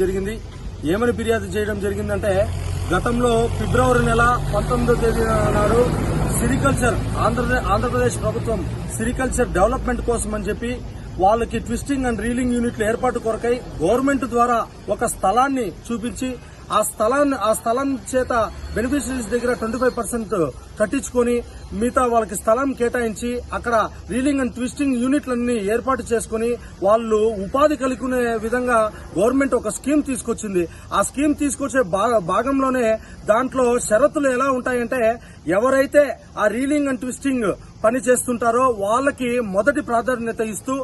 జరిగింది. ఏమని ఫిర్యాదు చేయడం జరిగిందంటే గతంలో ఫిబ్రవరి నెల పంతొమ్మిదో తేదీ నాడు సిరికల్చర్ ఆంధ్రప్రదేశ్ ఆంధ్రప్రదేశ్ ప్రభుత్వం సిరికల్చర్ డెవలప్మెంట్ కోసం అని చెప్పి వాళ్ళకి ట్విస్టింగ్ అండ్ రీలింగ్ యూనిట్ల ఏర్పాటు కొరకై గవర్నమెంట్ ద్వారా ఒక స్థలాన్ని చూపించి ఆ స్థలాన్ని ఆ స్థలం చేత బెనిఫిషరీస్ దగ్గర ట్వంటీ ఫైవ్ పర్సెంట్ కట్టించుకొని మిగతా వాళ్ళకి స్థలం కేటాయించి అక్కడ రీలింగ్ అండ్ ట్విస్టింగ్ యూనిట్లన్నీ ఏర్పాటు చేసుకుని వాళ్ళు ఉపాధి కలుగునే విధంగా గవర్నమెంట్ ఒక స్కీమ్ తీసుకొచ్చింది. ఆ స్కీమ్ తీసుకొచ్చే భాగంలోనే దాంట్లో షరతులు ఎలా ఉంటాయంటే ఎవరైతే ఆ రీలింగ్ అండ్ ట్విస్టింగ్ పని చేస్తుంటారో వాళ్ళకి మొదటి ప్రాధాన్యత ఇస్తూ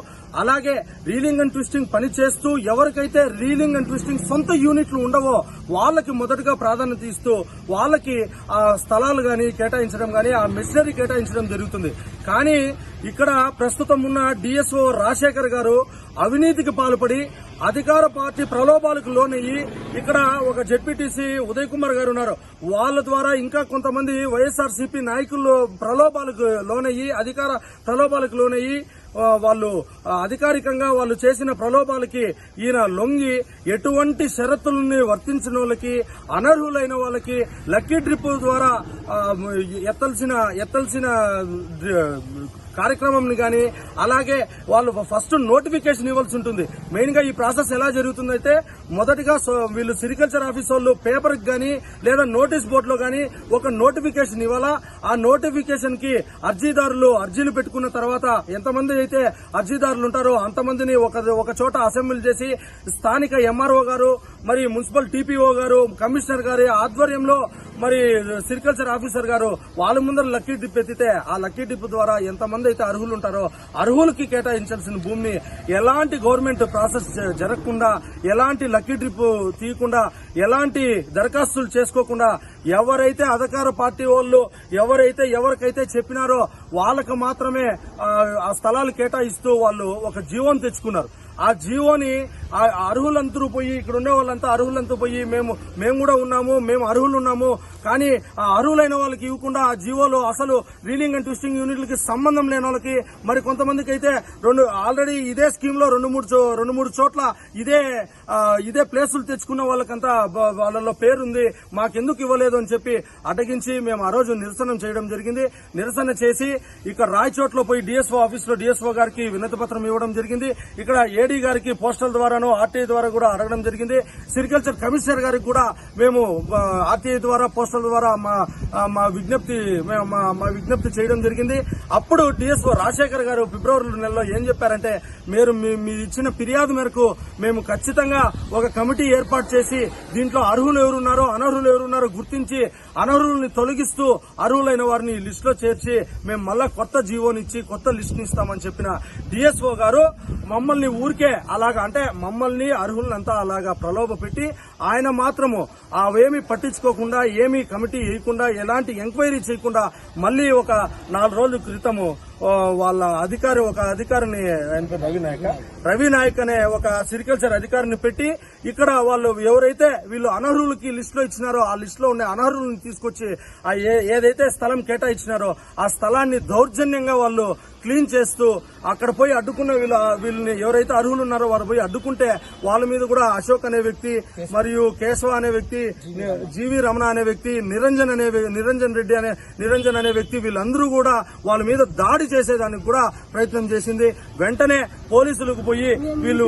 అలాగే రీలింగ్ అండ్ ట్విస్టింగ్ పని చేస్తూ ఎవరికైతే రీలింగ్ అండ్ ట్విస్టింగ్ సొంత యూనిట్లు ఉండవో వాళ్ళకి మొదటగా ప్రాధాన్యత ఇస్తూ వాళ్ళకి ఆ స్థలాలు కానీ కేటాయించడం కానీ ఆ మిషనరీ కేటాయించడం జరుగుతుంది. కానీ ఇక్కడ ప్రస్తుతం ఉన్న డిఎస్ఓ రాజశేఖర్ గారు అవినీతికి పాల్పడి అధికార పార్టీ ప్రలోభాలకు లోనయ్యి ఇక్కడ ఒక జెడ్పీటీసీ ఉదయ్ కుమార్ గారు ఉన్నారు. వాళ్ళ ద్వారా ఇంకా కొంతమంది వైఎస్ఆర్ సిపి నాయకుల్లో ప్రలోభాలకు లోనయ్యి అధికార ప్రలోభాలకు లోనయ్యి వాళ్ళు అధికారికంగా వాళ్ళు చేసిన ప్రలోభాలకి ఈయన లొంగి ఎటువంటి షరతుల్ని వర్తించిన వాళ్ళకి అనర్హులైన వాళ్ళకి లక్కీ డ్రిప్ ద్వారా ఎత్తాల్సిన ఎత్తాల్సిన కార్యక్రమం గాని అలాగే వాళ్ళు ఫస్ట్ నోటిఫికేషన్ ఇవ్వాల్సి ఉంటుంది. మెయిన్గా ఈ ప్రాసెస్ ఎలా జరుగుతుందంటే మొదటిగా సో- వీళ్ళు సిరికల్చర్ ఆఫీస్ వాళ్ళు పేపర్ గాని లేదా నోటీస్ బోర్డులో గాని ఒక నోటిఫికేషన్ ఇవ్వాలా? ఆ నోటిఫికేషన్కి అర్జీదారులు అర్జీలు పెట్టుకున్న తర్వాత ఎంతమంది అయితే అర్జీదారులు ఉంటారో అంతమందిని ఒక ఒక చోట అసెంబ్లీ చేసి స్థానిక ఎంఆర్ఓ గారు మరి మున్సిపల్ టీపీఓ గారు కమిషనర్ గారి ఆధ్వర్యంలో మరి సిరికల్చర్ ఆఫీసర్ గారు వాళ్ళ ముందర లక్కీ డిప్ ఎత్తితే ఆ లక్కీ డిప్ ద్వారా ఎంతమంది అయితే అర్హులు ఉంటారో అర్హులకి కేటాయించాల్సిన భూమిని ఎలాంటి గవర్నమెంట్ ప్రాసెస్ జరగకుండా ఎలాంటి లక్కీ డ్రిప్ తీయకుండా ఎలాంటి దరఖాస్తులు చేసుకోకుండా ఎవరైతే అధికార పార్టీ వాళ్ళు ఎవరైతే ఎవరికైతే చెప్పినారో వాళ్ళకు మాత్రమే ఆ, స్థలాలు కేటాయిస్తూ వాళ్ళు ఒక జీవోని తెచ్చుకున్నారు. ఆ జీవోని ఆ పోయి ఇక్కడ ఉండే వాళ్ళంతా అర్హులంతా పోయి మేము మేము కూడా ఉన్నాము మేము అర్హులు ఉన్నాము కానీ ఆ అర్హులైన వాళ్ళకి ఇవ్వకుండా ఆ జీవోలో అసలు రీలింగ్ అండ్ ట్విస్టింగ్ యూనిట్లకి సంబంధం లేని వాళ్ళకి మరి కొంతమందికి అయితే రెండు ఆల్రెడీ ఇదే స్కీమ్లో రెండు మూడు చో- రెండు మూడు చోట్ల ఇదే ఇదే ప్లేసులు తెచ్చుకున్న వాళ్ళకంతా వాళ్ళలో పేరుంది. మాకెందుకు ఇవ్వలేదు అని చెప్పి అటగించి మేము ఆ రోజు నిరసన చేయడం జరిగింది. నిరసన చేసి ఇక్కడ రాయచోట్లో పోయి డిఎస్ఓ ఆఫీస్లో డిఎస్ఓ గారికి వినతి పత్రం ఇవ్వడం జరిగింది. ఇక్కడ ఏడీ గారికి పోస్టల్ ద్వారాను ఆర్టీఐ ద్వారా కూడా అడగడం జరిగింది. సిరికల్చర్ కమిషనర్ గారికి కూడా మేము ఆర్టీఐ ద్వారా పోస్టల్ ద్వారా మా మా విజ్ఞప్తి మా మా విజ్ఞప్తి చేయడం జరిగింది. అప్పుడు డిఎస్ఓ రాజశేఖర్ గారు ఫిబ్రవరి నెలలో ఏం చెప్పారంటే మీరు మీ- ఇచ్చిన ఫిర్యాదు మేరకు మేము ఖచ్చితంగా ఒక కమిటీ ఏర్పాటు చేసి దీంట్లో అర్హులు ఎవరున్నారో అనర్హులు ఎవరున్నారో గుర్తించి అనర్హుల్ని తొలగిస్తూ అర్హులైన వారిని లిస్టులో చేర్చి మేము మళ్ళా కొత్త జీవోనిచ్చి కొత్త లిస్టుని ఇస్తామని చెప్పిన డిఎస్ఓ గారు మమ్మల్ని ఊరికే అలాగా అంటే మమ్మల్ని అర్హులంతా అలాగా ప్రలోభ పెట్టి ఆయన మాత్రము అవేమి పట్టించుకోకుండా ఏమి కమిటీ వేయకుండా ఎలాంటి ఎంక్వైరీ చేయకుండా మళ్ళీ ఒక నాలుగు రోజుల క్రితము వాళ్ళ అధికారి ఒక అధికారిని రవి నాయక్. రవి నాయక్ అనే ఒక సిరికల్చర్ అధికారిని పెట్టి ఇక్కడ వాళ్ళు ఎవరైతే వీళ్ళు అనర్హులకి లిస్ట్లో ఇచ్చినారో ఆ లిస్ట్లో ఉండే అనర్హులను తీసుకొచ్చి ఆ ఏ- ఏదైతే స్థలం కేటాయించినారో ఆ స్థలాన్ని దౌర్జన్యంగా వాళ్ళు క్లీన్ చేస్తూ అక్కడ పోయి అడ్డుకున్న వీళ్ళ వీళ్ళని ఎవరైతే అర్హులు ఉన్నారో వారు పోయి అడ్డుకుంటే వాళ్ళ మీద కూడా అశోక్ అనే వ్యక్తి మరియు కేశవ అనే వ్యక్తి జీవి రమణ అనే వ్యక్తి నిరంజన్ అనే నిరంజన్ రెడ్డి అనే నిరంజన్ అనే వ్యక్తి వీళ్ళందరూ కూడా వాళ్ళ మీద దాడి చేసేదానికి కూడా ప్రయత్నం చేసింది. వెంటనే పోలీసులకు పోయి వీళ్ళు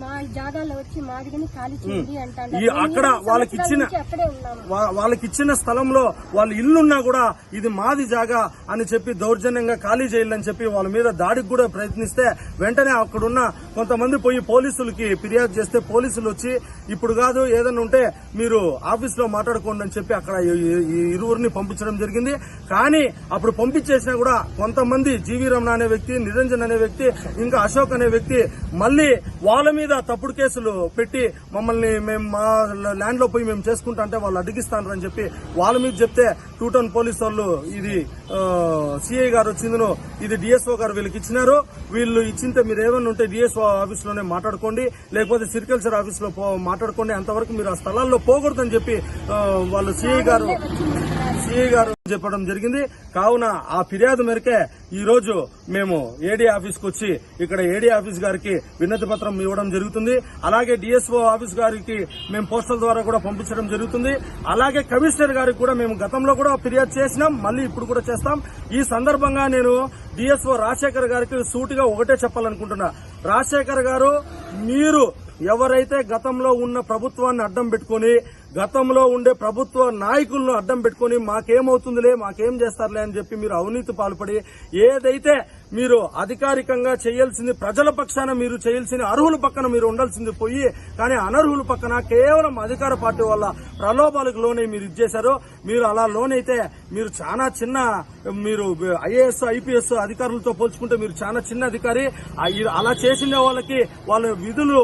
మే- మా జాగాలో వచ్చి మాదిగని ఖాళీ చేయండి అంటారు. ఈ అక్కడ వాళ్ళకి ఇచ్చిన అక్కడే ఉన్నాము. వా- వాళ్ళకి ఇచ్చిన స్థలంలో వాళ్ళ ఇల్లున్నా కూడా ఇది మాది జాగా అని చెప్పి దౌర్జన్యంగా ఖాళీ చేయాలని చెప్పి వాళ్ళ మీద దాడికి కూడా ప్రయత్నిస్తే వెంటనే అక్కడున్న కొంతమంది పోయి పోలీసులకి ఫిర్యాదు చేస్తే పోలీసులు వచ్చి ఇప్పుడు కాదు ఏదైనా ఉంటే మీరు ఆఫీస్లో మాట్లాడుకోండి అని చెప్పి అక్కడ ఇరువురిని పంపించడం జరిగింది. కానీ అప్పుడు పంపించేసినా కూడా కొంతమంది జీవి రమణ అనే వ్యక్తి నిరంజన్ అనే వ్యక్తి ఇంకా అశోక్ అనే వ్యక్తి మళ్ళీ వాళ్ళ మీద తప్పుడు కేసులు పెట్టి మమ్మల్ని మేము మా ల్యాండ్లో పోయి మేము చేసుకుంటా అంటే వాళ్ళు అడిగిస్తానని అని చెప్పి వాళ్ళ మీద చెప్తే టూ టౌన్ పోలీస్ వాళ్ళు ఇది సిఐ గారు వచ్చిందను ఇది డిఎస్ఓ గారు వీళ్ళకి ఇచ్చినారు. వీళ్ళు ఇచ్చింటే మీరు ఏమైనా ఉంటే డిఎస్ఓ ఆఫీస్లోనే మాట్లాడుకోండి లేకపోతే సిరికల్చర్ ఆఫీస్లో మాట్లాడుకోండి అంతవరకు మీరు ఆ స్థలాల్లో పోకూడదని చెప్పి వాళ్ళు సిఐ గారు సిఐ గారు చెప్పడం జరిగింది. కావున ఆ ఫిర్యాదు మేరకే ఈ రోజు మేము ఏడీ ఆఫీస్కు వచ్చి ఇక్కడ ఏడీ ఆఫీస్ గారికి వినతి పత్రం ఇవ్వడం జరుగుతుంది. అలాగే డిఎస్ఓ ఆఫీస్ గారికి మేము పోస్టల్ ద్వారా కూడా పంపించడం జరుగుతుంది. అలాగే కమిషనర్ గారికి కూడా మేము గతంలో కూడా ఫిర్యాదు చేసినాం. మళ్ళీ ఇప్పుడు కూడా చేస్తాం. ఈ సందర్భంగా నేను డిఎస్ఓ రాజశేఖర్ గారికి సూటిగా ఒకటే చెప్పాలనుకుంటున్నా. రాజశేఖర్ గారు మీరు ఎవరైతే గతంలో ఉన్న ప్రభుత్వాన్ని అడ్డం పెట్టుకొని గతంలో ఉండే ప్రభుత్వ నాయకులను అడ్డం పెట్టుకొని మాకేమవుతుందిలే మాకేం చేస్తారులే అని చెప్పి మీరు అవినీతి పాల్పడి ఏదైతే మీరు అధికారికంగా చేయాల్సింది ప్రజల పక్షాన మీరు చేయాల్సిన అర్హుల పక్కన మీరు ఉండాల్సింది పోయి కానీ అనర్హుల పక్కన కేవలం అధికార పార్టీ వల్ల ప్రలోభాలకు లోనై మీరు ఇచ్చేశారు. మీరు అలా లోనైతే మీరు చాలా చిన్న మీరు ఐఏఎస్ ఐపీఎస్ అధికారులతో పోల్చుకుంటే మీరు చాలా చిన్న అధికారి. అలా చేసిన వాళ్ళకి వాళ్ళ విధులు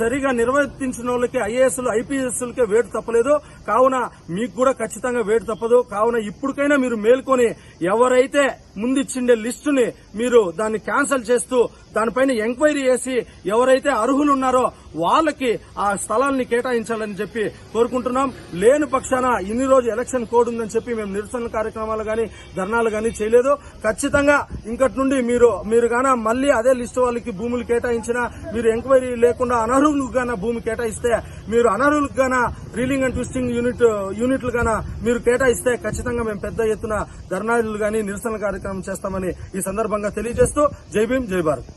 సరిగా నిర్వర్తించిన వాళ్ళకి ఐఏఎస్ ఐపీఎస్లకే వేటు తప్ప తప్పలేదు. కావున మీకు కూడా ఖచ్చితంగా వేటు తప్పదు. కావున ఇప్పటికైనా మీరు మేల్కొని ఎవరైతే ముందిచ్చిండే లిస్టుని మీరు దాన్ని క్యాన్సిల్ చేస్తూ దానిపైన ఎంక్వైరీ చేసి ఎవరైతే అర్హులు ఉన్నారో వాళ్ళకి ఆ స్థలాన్ని కేటాయించాలని చెప్పి కోరుకుంటున్నాం. లేని పక్షాన ఇన్ని రోజు ఎలక్షన్ కోడ్ ఉందని చెప్పి మేము నిరసన కార్యక్రమాలు కానీ ధర్నాలు కానీ చేయలేదు. ఖచ్చితంగా ఇంకటి నుండి మీరు మీరు గానా మళ్ళీ అదే లిస్టు వాళ్ళకి భూములు కేటాయించినా మీరు ఎంక్వైరీ లేకుండా అనర్హులకు గానా భూమి కేటాయిస్తే మీరు అనర్హులకు గానా రీలింగ్ అండ్ ట్విస్టింగ్ యూనిట్ యూనిట్లు గానా మీరు కేటాయిస్తే ఖచ్చితంగా మేము పెద్ద ఎత్తున ధర్నాలు కానీ నిరసన కార్యక్రమం చేస్తామని ఈ సందర్భంగా తెలియజేస్తూ జై భీం జై భారత్.